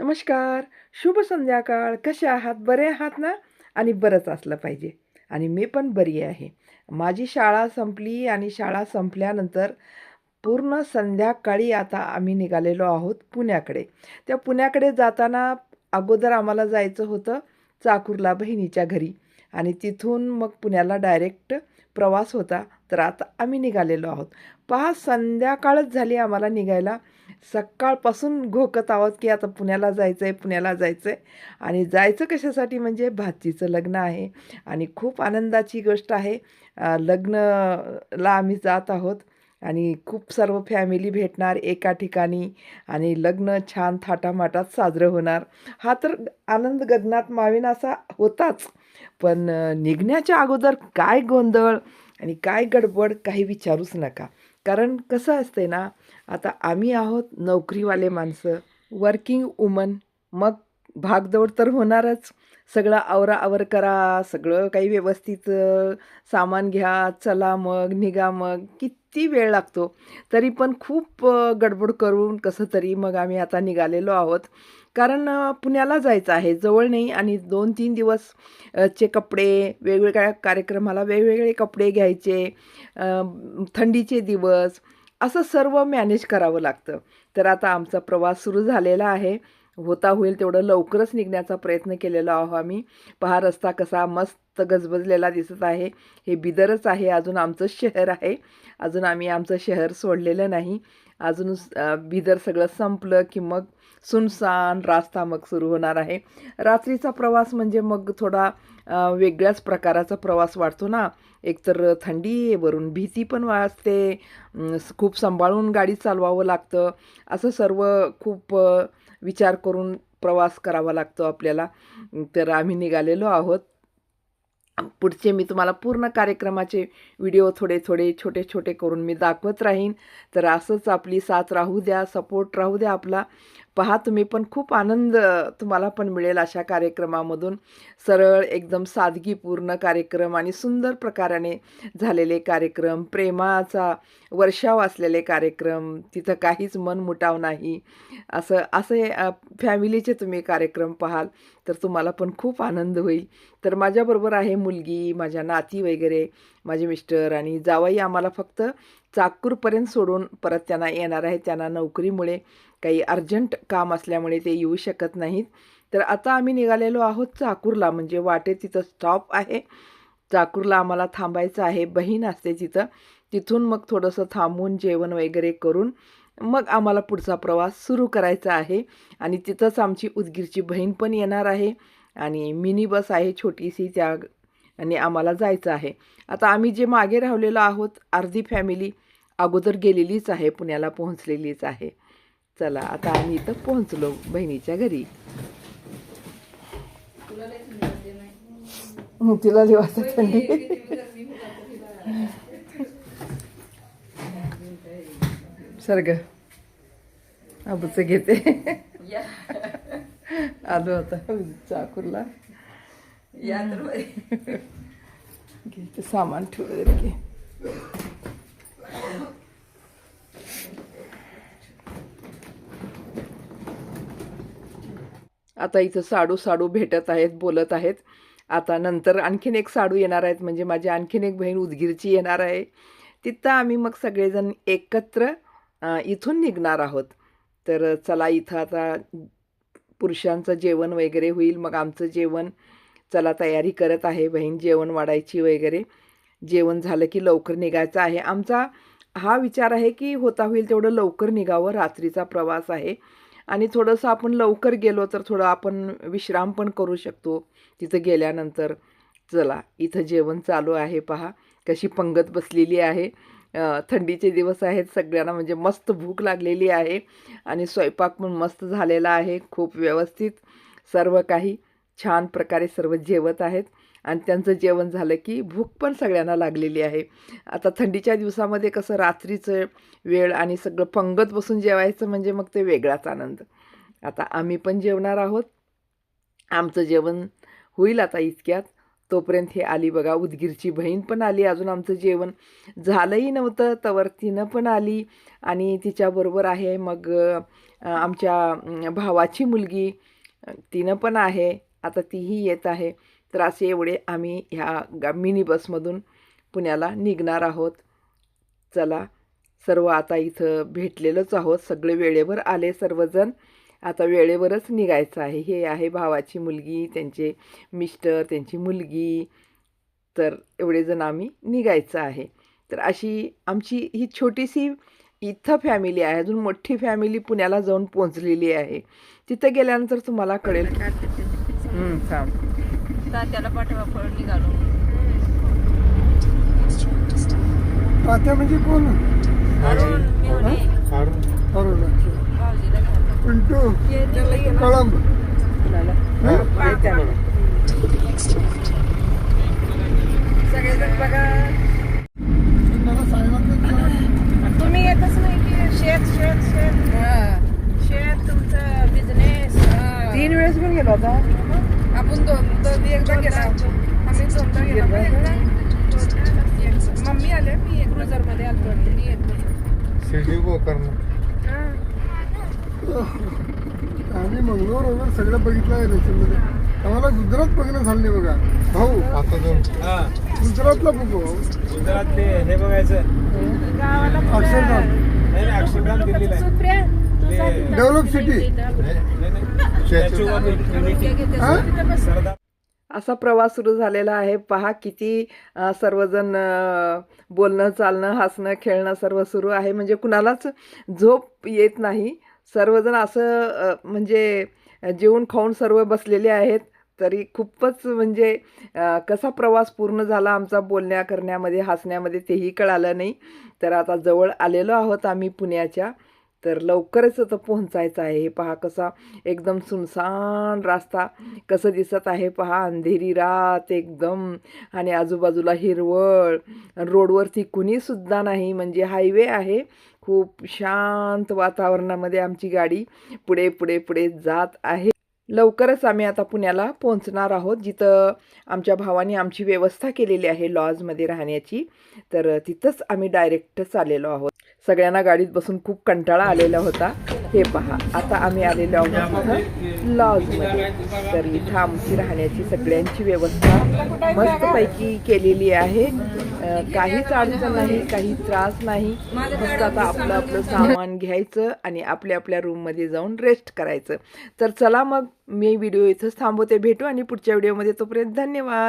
नमस्कार. शुभ संध्याकाळ. कसे आहात? बरे आहात ना? आणि बरंच असलं पाहिजे. आणि मी पण बरी आहे. माझी शाळा संपली आणि शाळा संपल्यानंतर पूर्ण संध्याकाळी आता आम्ही निघालेलो आहोत पुण्याकडे. त्या पुण्याकडे जाताना अगोदर आम्हाला जायचं होतं चाकूरला बहिणीच्या घरी. आणि तिथून मग पुण्याला डायरेक्ट प्रवास होता. तर आता आम्ही निघालेलो आहोत. पहा संध्याकाळच झाली आम्हाला निघायला. सकाळपासून घोकत आहोत की आता पुण्याला जायचं आहे पुण्याला जायचं आहे आणि जायचं कशासाठी म्हणजे भाचीचं लग्न आहे. आणि खूप आनंदाची गोष्ट आहे. लग्नला आम्ही जात आहोत. आणि खूप सर्व फॅमिली भेटणार एका ठिकाणी. आणि लग्न छान थाटामाटात साजरं होणार. हा तर आनंद गगनात मावेन असा होताच. पण निघण्याच्या अगोदर काय गोंधळ आणि काय गडबड काही विचारूच नका. कारण कसं असते ना आता आम्ही आहोत नोकरीवाले माणसं वर्किंग वुमन मग भागदौड तर होणारच. सगळं आवरा आवर करा सगळं काही व्यवस्थित सामान घ्या चला मग निघा मग किती वेळ लागतो. तरी पण खूप गडबड करून कसं तरी मग आम्ही आता निघालेलो आहोत. कारण पुण्याला जायचं आहे जवळ नाही आणि दोन तीन दिवस चे कपडे वेगवेगळ्या कार्यक्रमाला वेगवेगळे कपडे घ्यायचे थंडीचे दिवस असं सर्व मॅनेज करावं लागतं. तर आता आमचा प्रवास सुरू झालेला आहे. होता होईल तेवढं लवकरच निघण्याचा प्रयत्न केलेला आहो आम्ही. पहा रस्ता कसा मस्त गजबजलेला दिसत आहे. हे बिदरच आहे. अजून आमचं शहर आहे. अजून आम्ही आमचं शहर सोडलेलं नाही. अजून बिदर सगळं संपलं की मग सुनसान रास्ता मग सुरू होणार आहे. रात्रीचा प्रवास म्हणजे मग थोडा वेगळ्याच प्रकाराचा प्रवास वाढतो ना. एकतर थंडी वरून भीती पण वाजते खूप सांभाळून गाडी चालवावं लागतं. असं सर्व खूप विचार करून प्रवास करावा लागतो आपल्याला. तर आम्ही निघालेलो आहोत. पुढचे मी तुम्हाला पूर्ण कार्यक्रमाचे व्हिडिओ थोडे थोडे छोटे छोटे करून मी दाखवत राहीन. तर असंच आपली साथ राहू द्या सपोर्ट राहू द्या आपला. पहा तुम्ही पण खूप आनंद तुम्हाला पण मिळेल अशा कार्यक्रमामधून. सरळ एकदम सादगीपूर्ण कार्यक्रम आणि सुंदर प्रकाराने झालेले कार्यक्रम प्रेमाचा वर्षाव असलेले कार्यक्रम तिथं काहीच मनमुटाव नाही. असं असे फॅमिलीचे तुम्ही कार्यक्रम पाहाल तर तुम्हाला पण खूप आनंद होईल. तर माझ्याबरोबर आहे मुलगी माझ्या नाती वगैरे माझे मिस्टर आणि जावई आम्हाला फक्त चाकूरपर्यंत सोडून परत त्यांना येणार आहे त्यांना नोकरीमुळे काही अर्जंट काम असल्यामुळे ते येऊ शकत नाहीत. तर आता आम्ही निघालेलो आहोत चाकूरला. म्हणजे वाटे तिथं स्टॉप आहे. चाकूरला आम्हाला थांबायचं आहे. बहीण असते तिथं. तिथून मग थोडंसं थांबून जेवण वगैरे करून मग आम्हाला पुढचा प्रवास सुरू करायचा आहे. आणि तिथंच आमची उदगीरची बहीण पण येणार आहे. आणि मिनी बस आहे छोटीशी. त्या आणि आम्हाला जायचं आहे. आता आम्ही जे मागे राहिलेलो आहोत अर्धी फॅमिली अगोदर गेलेलीच आहे पुण्याला पोहोचलेलीच आहे. चला आता आम्ही इथं पोहोचलो बहिणीच्या घरी. तिला लिवायचं थंडी. सर्ग अबूच घेते. आलो आता. चाकूरला. घेते सामान ठेवलं की आता इथं साडू साडू भेटत आहेत बोलत आहेत. आता नंतर आणखीन एक साडू येणार आहेत म्हणजे माझी आणखीन एक बहीण उदगीरची येणार आहे. तिथं आम्ही मग सगळेजण एकत्र इथून निघणार आहोत. तर चला इथं आता पुरुषांचं जेवण वगैरे होईल मग आमचं जेवण चला तयारी करत आहे बहीण जेवण वाढायची वगैरे. जेवण झालं की लवकर निघायचं आहे. आमचा हा विचार आहे की होता होईल तेवढं लवकर निघावं रात्रीचा प्रवास आहे. आणि थोडंसं आपण लवकर गेलो तर थोडं आपण विश्राम पण करू शकतो. तिथं गेल्यानंतर चला इथं जेवण चालू आहे पहा. कशी पंगत बसलेली आहे. थंडीचे दिवस आहेत सगळ्यांना म्हणजे मस्त भूक लागलेली आहे. आणि स्वयंपाक पण मस्त झालेला आहे खूप व्यवस्थित सर्व काही. छान प्रकारे सर्व जेवत आहेत. आणि त्यांचं जेवण झालं की भूक पण सगळ्यांना लागलेली आहे. आता थंडीच्या दिवसामध्ये कसं रात्रीचं वेळ आणि सगळं पंगत बसून जेवायचं म्हणजे मग ते वेगळाच आनंद. आता आम्ही पण जेवणार आहोत. आमचं जेवण होईल आता इतक्यात. तोपर्यंत हे आली बघा उदगीरची बहीण पण आली अजून आमचं जेवण झालंही नव्हतं तवर तिनं पण आली आणि तिच्याबरोबर आहे मग आमच्या भावाची मुलगी तिनं पण आहे. आता तीही येत आहे. तर असे एवढे आम्ही ह्या गा मिनी बसमधून पुण्याला निघणार आहोत. चला सर्व आता इथं भेटलेलोच आहोत. सगळे वेळेवर आले सर्वजण. आता वेळेवरच निघायचं आहे. हे आहे भावाची मुलगी त्यांचे मिस्टर त्यांची मुलगी. तर एवढे जण आम्ही निघायचं आहे. तर अशी आमची ही छोटीशी इथं फॅमिली आहे. अजून मोठी फॅमिली पुण्याला जाऊन पोहोचलेली आहे. तिथं गेल्यानंतर तुम्हाला कळेल. तात्याला पाठवा फळ निघालो. तात्या म्हणजे कोण? अरुण अरुण. पिंटू कळंब. सगळेजण बघा. तुम्ही येतच नाही की शेत शेत शेत. शेत तुमचं बिझनेस तीन वेळेस पण गेलो होता आपण दोन दोन एकदा गेला आम्ही दोनदा गेलो मम्मी आले मी क्रुझरमध्ये आलतो मी येतो शिर्डी गोकर्ण आम्ही मंगळूर वगैरे सगळं बघितलं आहे त्याच्यामध्ये. आम्हाला गुजरात बघणं झालं नाही बघा. भाऊ आता दोन हो. गुजरातला बघू भाऊ. गुजरात ते हे बघायचं. गावाला अक्षरधाम. दिल्लीला. Develop city. नाही, नाही. Statue of unity? सरदार असा प्रवास सुरू झालेला आहे. पहा किती सर्वजण बोलणं चालणं हसणं खेळणं सर्व सुरू आहे. म्हणजे कुणालाच झोप येत नाही. सर्वजण असं म्हणजे जेवून खाऊन सर्व बसलेले आहेत. तरी खूपच म्हणजे कसा प्रवास पूर्ण झाला आमचा बोलण्या करण्यामध्ये हसण्यामध्ये तेही कळालं नाही. तर आता जवळ आलेलो आहोत आम्ही पुण्याच्या. तर लवकरच आता पोहोचायचं आहे. हे पहा कसा एकदम सुनसान रास्ता कसं दिसत आहे पहा. अंधेरी रात एकदम आणि आजूबाजूला हिरवळ. रोडवरती कुणीसुद्धा नाही. म्हणजे हायवे आहे. खूप शांत वातावरणामध्ये आमची गाडी पुढे पुढे पुढे जात आहे. लवकरच आम्ही आता पुण्याला पोहोचणार आहोत जिथं आमच्या भावाने आमची व्यवस्था केलेली आहे लॉजमध्ये राहण्याची. तर तिथंच आम्ही डायरेक्ट चाललेलो आहोत. सगळ्यांना गाडीत बसून खूप कंटाळा आलेला होता. हे पहा आता आम्ही आलेलो आहोत इथं लॉजमध्ये. तर इथं आमची राहण्याची सगळ्यांची व्यवस्था मस्तपैकी केलेली आहे. काहीच अडचण नाही काही त्रास नाही. फक्त आता आपलं आपलं सामान घ्यायचं आणि आपल्या आपल्या रूममध्ये जाऊन रेस्ट करायचं. तर चला मग मी व्हिडिओ इथंच थांबवते. भेटू आणि पुढच्या व्हिडिओमध्ये. तोपर्यंत धन्यवाद.